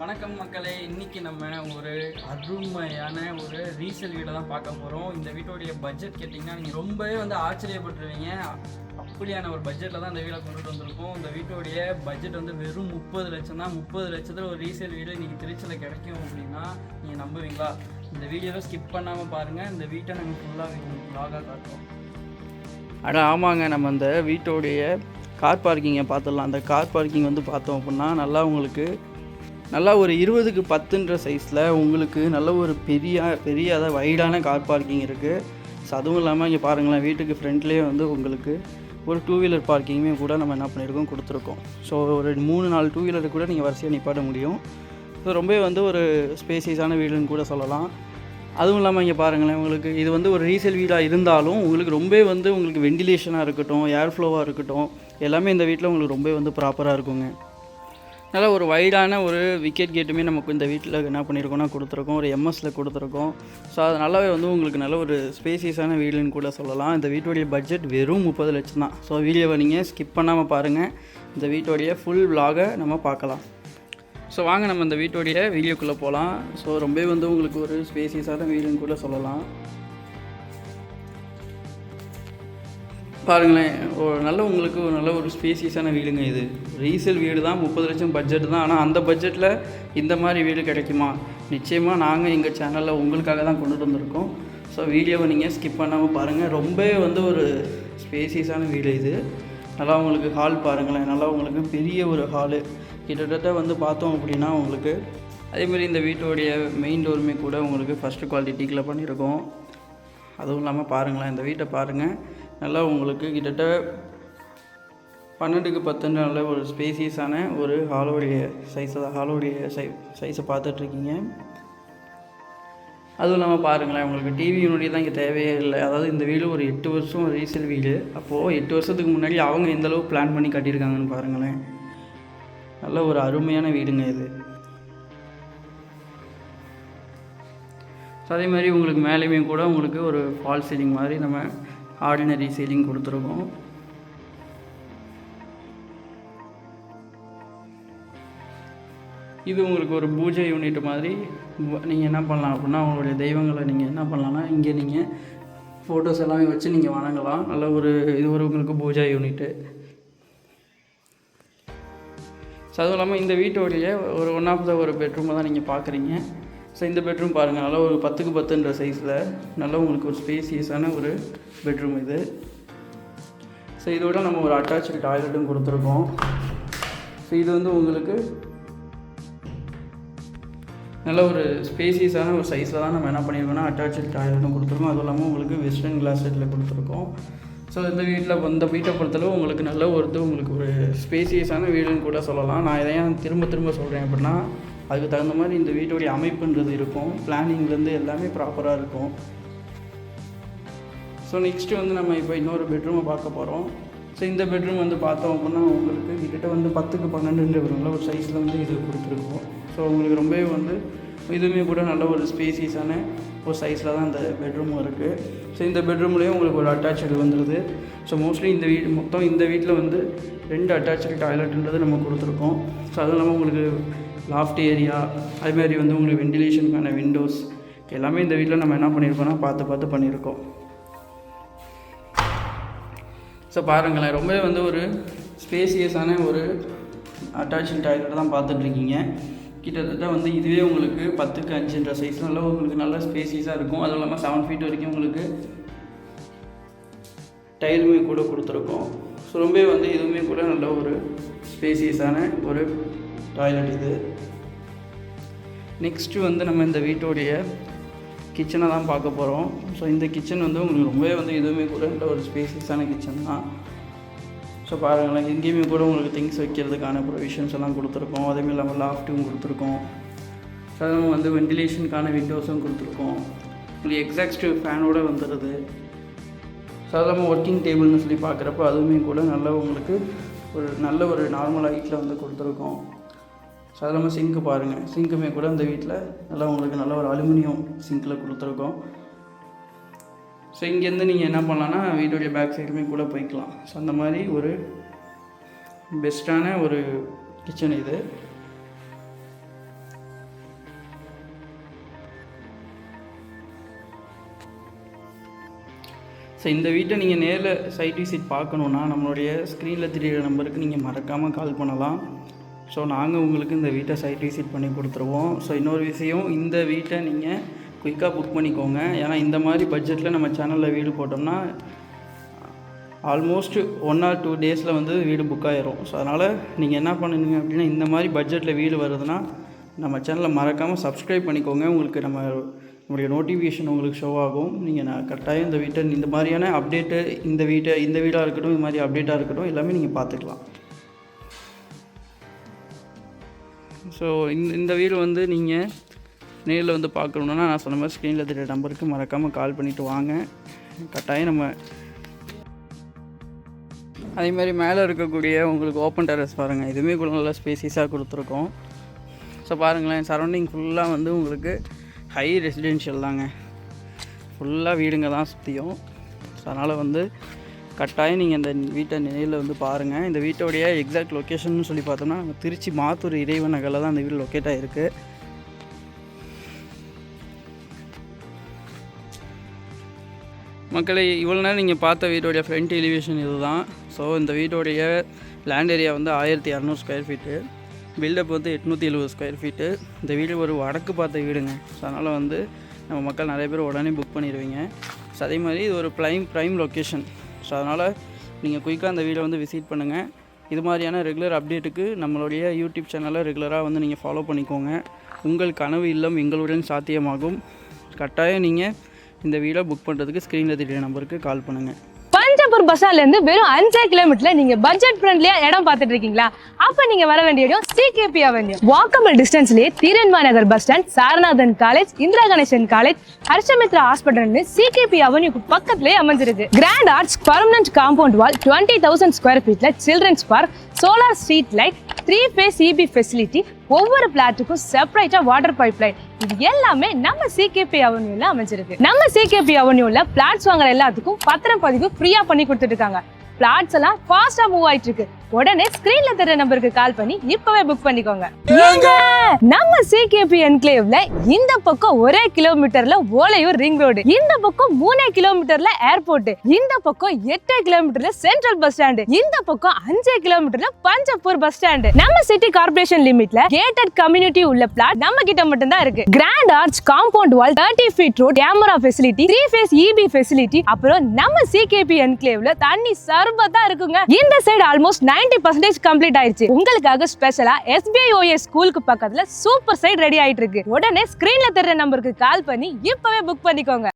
வணக்கம் மக்களே. இன்னைக்கு நம்ம ஒரு அருமையான ஒரு ரீசேல் வீடை தான் பார்க்க போகிறோம் இந்த வீட்டோடைய பட்ஜெட் கேட்டிங்கன்னா நீங்கள் ரொம்பவே வந்து ஆச்சரியப்பட்டுருவீங்க. அப்படியான ஒரு பட்ஜெட்டில் தான் இந்த வீடை கொண்டுட்டு வந்திருக்கோம். இந்த வீட்டோடைய பட்ஜெட் வந்து வெறும் முப்பது லட்சம் தான். முப்பது லட்சத்தில் ஒரு ரீசேல் வீடு இன்றைக்கி திருச்சியில் கிடைக்கும் அப்படின்னா நீங்கள் நம்புவீங்களா? இந்த வீடியோவை ஸ்கிப் பண்ணாமல் பாருங்கள் இந்த வீட்டை நாங்கள் ஃபுல்லாக லாகாக காட்டுறோம். அட ஆமாங்க. நம்ம அந்த வீட்டோடைய கார் பார்க்கிங்கை பார்த்துடலாம். அந்த கார் பார்க்கிங் வந்து பார்த்தோம் அப்படின்னா நல்லா உங்களுக்கு நல்லா ஒரு இருபதுக்கு பத்துன்ற சைஸில் உங்களுக்கு நல்ல ஒரு பெரிய பெரிய அதாவது வைடான கார் பார்க்கிங் இருக்குது ஸோ அதுவும் இல்லாமல் இங்கே பாருங்களேன் வீட்டுக்கு ஃப்ரண்ட்லேயே வந்து உங்களுக்கு ஒரு டூ வீலர் பார்க்கிங்குமே கூட நம்ம என்ன பண்ணியிருக்கோம் கொடுத்துருக்கோம். ஸோ ஒரு மூணு நாலு டூ வீலர் கூட நீங்கள் வரிசையாக நிப்பாட்ட முடியும். ஸோ ரொம்பவே வந்து ஒரு ஸ்பேசியஸான வீடுன்னு கூட சொல்லலாம். அதுவும் இல்லாமல் இங்கே பாருங்களேன் உங்களுக்கு இது வந்து ஒரு ரீசேல் வீடாக இருந்தாலும் உங்களுக்கு ரொம்ப வந்து உங்களுக்கு வெண்டிலேஷனாக இருக்கட்டும் ஏர் ஃப்ளோவாக இருக்கட்டும் எல்லாமே இந்த வீட்டில் உங்களுக்கு ரொம்ப வந்து ப்ராப்பராக இருக்குங்க. நல்ல ஒரு வைடான ஒரு விக்கெட் கேட்டுமே நமக்கு இந்த வீட்டில் என்ன பண்ணியிருக்கோம்னா கொடுத்துருக்கோம். ஒரு எம்எஸ்சில் கொடுத்துருக்கோம். ஸோ அது நல்லாவே வந்து உங்களுக்கு நல்ல ஒரு ஸ்பேசியஸான வீடுன்னு கூட சொல்லலாம். இந்த வீட்டுடைய பட்ஜெட் வெறும் முப்பது லட்சம் தான். ஸோ வீடியோவை நீங்கள் ஸ்கிப் பண்ணாமல் பாருங்கள் இந்த வீட்டுடைய ஃபுல் விலாகை நம்ம பார்க்கலாம். ஸோ வாங்க நம்ம இந்த வீட்டுடைய வீடியோக்குள்ளே போகலாம் ஸோ ரொம்பவே வந்து உங்களுக்கு ஒரு ஸ்பேசியஸான வீடுன்னு கூட சொல்லலாம். பாருங்களேன் ஒரு நல்ல உங்களுக்கு ஒரு நல்ல ஒரு ஸ்பேசியஸான வீடுங்க இது. ரீசேல் வீடு தான் முப்பது லட்சம் பட்ஜெட் தான். ஆனால் அந்த பட்ஜெட்டில் இந்த மாதிரி வீடு கிடைக்குமா? நிச்சயமாக நாங்கள் எங்கள் சேனலில் உங்களுக்காக தான் கொண்டுட்டு வந்திருக்கோம். ஸோ வீடியோவை நீங்கள் ஸ்கிப் பண்ணாமல் பாருங்கள் ரொம்பவே வந்து ஒரு ஸ்பேசியஸான வீடு இது. நல்லா உங்களுக்கு ஹால் பாருங்களேன். நல்லா உங்களுக்கு பெரிய ஒரு ஹாலு கிட்டத்தட்ட வந்து பார்த்தோம் அப்படின்னா உங்களுக்கு அதேமாதிரி இந்த வீட்டோடைய மெயின் டோருமே கூட உங்களுக்கு ஃபஸ்ட்டு குவாலிட்டிக்கில் பண்ணியிருக்கோம் அதுவும் இல்லாமல் பாருங்களேன் இந்த வீட்டை பாருங்கள் நல்லா உங்களுக்கு கிட்டத்தட்ட பன்னெண்டுக்கு பத்துன்ற நல்ல ஒரு ஸ்பேசியஸான ஒரு ஹாலோடைய சைஸை ஹாலோடைய சை சைஸை பார்த்துட்ருக்கீங்க. அதுவும் இல்லாமல் பாருங்களேன் உங்களுக்கு டிவி யூனிட் தான் இங்கே தேவையே இல்லை. அதாவது இந்த வீடு ஒரு எட்டு வருஷம் ரீசேல் வீடு. அப்போது எட்டு வருஷத்துக்கு முன்னாடி அவங்க எந்த பிளான் பண்ணி கட்டியிருக்காங்கன்னு பாருங்களேன். நல்ல ஒரு அருமையான வீடுங்க இது. அதே மாதிரி உங்களுக்கு மேலேயுமே கூட உங்களுக்கு ஒரு ஃபால் சீலிங் மாதிரி நம்ம ஆர்டினரி சீலிங் கொடுத்துருக்கோம் இது உங்களுக்கு ஒரு பூஜை யூனிட் மாதிரி. நீங்கள் என்ன பண்ணலாம் அப்படின்னா உங்களுடைய தெய்வங்களை நீங்கள் என்ன பண்ணலாம்னா இங்கே நீங்கள் ஃபோட்டோஸ் எல்லாமே வச்சு நீங்கள் வணங்கலாம். நல்ல ஒரு இது ஒரு உங்களுக்கு பூஜா யூனிட்டு ஸோ அதுவும் இல்லாமல் இந்த வீட்டோடைய ஒரு ஒன் ஆஃப் த ஒரு பெட்ரூமை தான் நீங்கள் பார்க்குறீங்க ஸோ இந்த பெட்ரூம் பாருங்கள் நல்லா ஒரு பத்துக்கு பத்துன்ற சைஸில் நல்ல உங்களுக்கு ஒரு ஸ்பேசியஸான ஒரு பெட்ரூம் இது. ஸோ இதோட நம்ம ஒரு அட்டாச்சு டாய்லெட்டும் கொடுத்துருக்கோம். ஸோ இது வந்து உங்களுக்கு நல்ல ஒரு ஸ்பேசியஸான ஒரு சைஸில் தான் நம்ம என்ன பண்ணியிருக்கோம்னா அட்டாச்சு டாய்லெட்டும் கொடுத்துருக்கோம். அதுவும் இல்லாமல் உங்களுக்கு வெஸ்டர்ன் கிளாஸ் செட்டில் கொடுத்துருக்கோம். ஸோ இந்த வீட்டில் இந்த வீட்டை பொறுத்தளவு உங்களுக்கு நல்ல ஒரு இது உங்களுக்கு ஒரு ஸ்பேசியஸான வீடுன்னு கூட சொல்லலாம். நான் இதை ஏன் திரும்ப திரும்ப சொல்கிறேன் அப்படின்னா அதுக்கு தகுந்த மாதிரி இந்த வீட்டுடைய அமைப்புன்றது இருக்கும். பிளானிங்லேருந்து எல்லாமே ப்ராப்பராக இருக்கும். ஸோ நெக்ஸ்ட்டு வந்து நம்ம இப்போ இன்னொரு பெட்ரூமை பார்க்க போகிறோம் ஸோ இந்த பெட்ரூம் வந்து பார்த்தோம் அப்படின்னா உங்களுக்கு கிட்டத்தட்ட வந்து பத்துக்கு பன்னெண்டுன்ற ஒரு ஒரு சைஸில் வந்து இது கொடுத்துருக்கோம். ஸோ உங்களுக்கு ரொம்பவே வந்து இதுவுமே கூட நல்ல ஒரு ஸ்பேசியஸான ஒரு சைஸில் தான் இந்த பெட்ரூமும் இருக்குது ஸோ இந்த பெட்ரூம்லேயும் உங்களுக்கு ஒரு அட்டாச்சு வந்துடுது ஸோ மோஸ்ட்லி இந்த வீடு மொத்தம் இந்த வீட்டில் வந்து ரெண்டு அட்டாச்சு டாய்லெட்ன்றது நம்ம கொடுத்துருக்கோம். ஸோ அதுவும் இல்லாமல் உங்களுக்கு லாஃப்ட் ஏரியா அதுமாதிரி வந்து உங்களுக்கு வெண்டிலேஷனுக்கான விண்டோஸ் எல்லாமே இந்த வீட்டில் நம்ம என்ன பண்ணியிருக்கோம்னா பார்த்து பார்த்து பண்ணியிருக்கோம் ஸோ பாருங்களேன் ரொம்பவே வந்து ஒரு ஸ்பேசியஸான ஒரு அட்டாச்சு டாய்லெட் தான் பார்த்துட்ருக்கீங்க கிட்டத்தட்ட வந்து இதுவே உங்களுக்கு பத்துக்கு அஞ்சுன்ற சைஸ் நல்லா உங்களுக்கு நல்ல ஸ்பேசியஸாக இருக்கும். அதுவும் இல்லாமல் செவன் ஃபீட் வரைக்கும் உங்களுக்கு டைலுமே கூட கொடுத்துருக்கோம். ஸோ ரொம்பவே வந்து இதுவுமே கூட நல்ல ஒரு ஸ்பேசியஸான ஒரு டாய்லெட் இது. நெக்ஸ்ட்டு வந்து நம்ம இந்த வீட்டுடைய கிச்சனை தான் பார்க்க போகிறோம் ஸோ இந்த கிச்சன் வந்து உங்களுக்கு ரொம்பவே வந்து எதுவுமே கூட நல்ல ஒரு ஸ்பேசியஸான கிச்சன் தான். ஸோ பாருங்களேன் எங்கேயுமே கூட உங்களுக்கு திங்ஸ் வைக்கிறதுக்கான ப்ரொவிஷன்ஸ் எல்லாம் கொடுத்துருக்கோம். அதேமாதிரி இல்லாமல் லாஃப்ட்டும் கொடுத்துருக்கோம். ஸோ அதுவும் வந்து வெண்டிலேஷனுக்கான விண்டோஸும் கொடுத்துருக்கோம். உங்களுக்கு எக்ஸாக்ட் ஃபேனோடு வந்துடுது. ஸோ அது ஒர்க்கிங் டேபிள்னு சொல்லி பார்க்குறப்ப அதுவுமே கூட நல்ல உங்களுக்கு ஒரு நல்ல ஒரு நார்மல் ஹைட்டில் வந்து கொடுத்துருக்கோம். ஸோ சிங்க்கு பாருங்கள் சிங்க்குமே கூட அந்த வீட்டில் நல்லா உங்களுக்கு நல்ல ஒரு அலுமினியம் சிங்கில் கொடுத்துருக்கோம். ஸோ இங்கேருந்து நீங்கள் என்ன பண்ணலான்னா வீட்டுடைய பேக் சைடுமே கூட போய்க்கலாம். ஸோ அந்த மாதிரி ஒரு பெஸ்ட்டான ஒரு கிச்சன் இது. ஸோ இந்த வீட்டை நீங்கள் நேரில் சைட் விசிட் பார்க்கணுன்னா நம்மளுடைய ஸ்க்ரீனில் தெரியிற நம்பருக்கு நீங்கள் மறக்காமல் கால் பண்ணலாம். ஸோ நாங்கள் உங்களுக்கு இந்த வீட்டை சைட் விசிட் பண்ணி கொடுத்துருவோம். ஸோ இன்னொரு விஷயம் இந்த வீட்டை நீங்கள் குயிக்காக புக் பண்ணிக்கோங்க. ஏன்னா இந்த மாதிரி பட்ஜெட்டில் நம்ம சேனலில் வீடு போட்டோம்னா ஆல்மோஸ்ட் ஒன் ஆர் டூ டேஸில் வந்து வீடு புக் ஆயிரும். ஸோ அதனால் நீங்கள் என்ன பண்ணுங்க அப்படின்னா இந்த மாதிரி பட்ஜெட்டில் வீடு வருதுன்னா நம்ம சேனலை மறக்காமல் சப்ஸ்கிரைப் பண்ணிக்கோங்க. உங்களுக்கு நம்ம நம்முடைய நோட்டிஃபிகேஷன் உங்களுக்கு ஷோ ஆகும். நீங்கள் நான் கரெக்டாக இந்த வீட்டை இந்த மாதிரியான அப்டேட்டு இந்த வீட்டை இந்த வீடாக இருக்கட்டும் இந்த மாதிரி அப்டேட்டாக இருக்கட்டும் எல்லாமே நீங்கள் பார்த்துக்கலாம். ஸோ இந்த இந்த வீடு வந்து நீங்கள் நேரில் வந்து பார்க்கணுன்னா நான் சொன்ன மாதிரி ஸ்க்ரீனில் தெரிய நம்பருக்கு மறக்காமல் கால் பண்ணிவிட்டு வாங்க. கட்டாயம் நம்ம அதே மாதிரி மேலே இருக்கக்கூடிய உங்களுக்கு ஓப்பன் டெரஸ் பாருங்கள் இதுவுமே கூட நல்லா ஸ்பேசிஸாக கொடுத்துருக்கோம். ஸோ பாருங்களேன் சரௌண்டிங் ஃபுல்லாக வந்து உங்களுக்கு ஹை ரெசிடென்ஷியல் தாங்க. ஃபுல்லாக வீடுங்க தான் சுற்றியும் ஸோ அதனால் வந்து கட்டாயம் நீங்கள் இந்த வீட்டை நேரில் வந்து பாருங்கள் இந்த வீட்டோடைய எக்ஸாக்ட் லொக்கேஷன் சொல்லி பார்த்தோம்னா நம்ம திருச்சி மாத்தூர் இறைவன் நகரில் தான் அந்த வீடு லொக்கேட் ஆகிருக்கு மக்களை இவ்வளோ நேரம் நீங்கள் பார்த்த வீட்டோடைய ஃப்ரண்ட் எலிவேஷன் இதுதான். ஸோ இந்த வீட்டோடைய லேண்ட் ஏரியா வந்து ஆயிரத்தி இரநூறு ஸ்கொயர் ஃபீட்டு பில்டப் வந்து எட்நூற்றி எழுபது ஸ்கொயர் ஃபீட்டு இந்த வீடு ஒரு வடக்கு பார்த்த வீடுங்க. ஸோ அதனால் வந்து நம்ம மக்கள் நிறைய பேர் உடனே புக் பண்ணிடுவீங்க. ஸோ அதே மாதிரி இது ஒரு ப்ரைம் ப்ரைம் லொக்கேஷன் ஸோ அதனால் நீங்கள் குயிக்காக அந்த வீடை வந்து விசிட் பண்ணுங்கள் இது மாதிரியான ரெகுலர் அப்டேட்டுக்கு நம்மளுடைய யூடியூப் சேனலை ரெகுலராக வந்து நீங்கள் ஃபாலோ பண்ணிக்கோங்க. உங்கள் கனவு இல்லம் எங்களுடன் சாத்தியமாகும். கட்டாயம் நீங்கள் இந்த வீடை புக் பண்ணுறதுக்கு ஸ்க்ரீனில் தெரிய நம்பருக்கு கால் பண்ணுங்கள் பஞ்சாபூர் பஸ் ஸ்டாண்ட்ல இருந்து வெறும் அஞ்சே கிலோமீட்டர்ல நீங்க பட்ஜெட் ஃப்ரெண்ட்லியா இடம் பார்த்துட்டு இருக்கீங்களா? அப்ப நீங்க வர வேண்டிய இடம் சிகேபி அவென்யூ வாக்கபிள் டிஸ்டன்ஸ்லயே தீரன்மா நகர் bus stand Saranathan college Indira Ganesan college Harshamitra ஹாஸ்பிட்டல்னு CKP அவென்யூக்கு பக்கத்துலயே அமைஞ்சிருக்கு. Grand arts permanent compound wall twenty thousand square ஃபீட்ல children's park solar street light three phase EB facility ஒவ்வொரு பிளாட்டுக்கும் செப்பரேட்டா வாட்டர் பைப் லைன் இது எல்லாமே நம்ம சிகேபி அவென்யூல அமைஞ்சிருக்கு. நம்ம சிகேபி அவென்யூல பிளாட்ஸ் வாங்குற எல்லாத்துக்கும் பத்திரம் பதிவு ஃப்ரீயா பண்ணி கொடுத்துட்டு இருக்காங்க. பிளாட்ஸ் எல்லாம் ஃபாஸ்டா மூவ் ஆயிட்டு இருக்கு. உடனே ஸ்கிரீன்ல தெரிய நம்பருக்கு கால் பண்ணி இப்பவே புக் பண்ணிக்கோங்க. நம்ம சிகேபி என்க்ளேவ்ல இந்த பக்கம் ஒரே கிலோமீட்டர்ல ஓலையூர் ரிங் ரோடு இந்த பக்கம் மூணே கிலோமீட்டர்ல ஏர்போர்ட் இந்த பக்கம் எட்டே கிலோமீட்டர்ல சென்ட்ரல் பஸ் ஸ்டாண்ட் இந்த பக்கம் அஞ்சே கிலோமீட்டர்ல பஞ்சப்பூர் பஸ் ஸ்டாண்ட் நம்ம சிட்டி கார்பரேஷன் லிமிட்ல கேட்டட் கம்யூனிட்டி உள்ள பிளாட் நம்ம கிட்ட மட்டும் தான் இருக்கு grand arch compound wall thirty feet road camera facility three phase EB facility அப்புறம் நம்ம சிகேபி என்க்ளேவ்ல தண்ணி சர்பத்தா இருக்குங்க. இந்த சைடு ஆல்மோஸ்ட் 90% பர்சன்டேஜ் கம்ப்ளீட் ஆயிடுச்சு உங்களுக்காக ஸ்பெஷலா எஸ்பிஐ ஸ்கூலுக்கு பக்கத்துல சூப்பர் சைட் ரெடி ஆயிட்டு இருக்கு உடனே ஸ்கிரீன்ல தெரிற நம்பருக்கு கால் பண்ணி இப்பவே புக் பண்ணிக்கோங்க.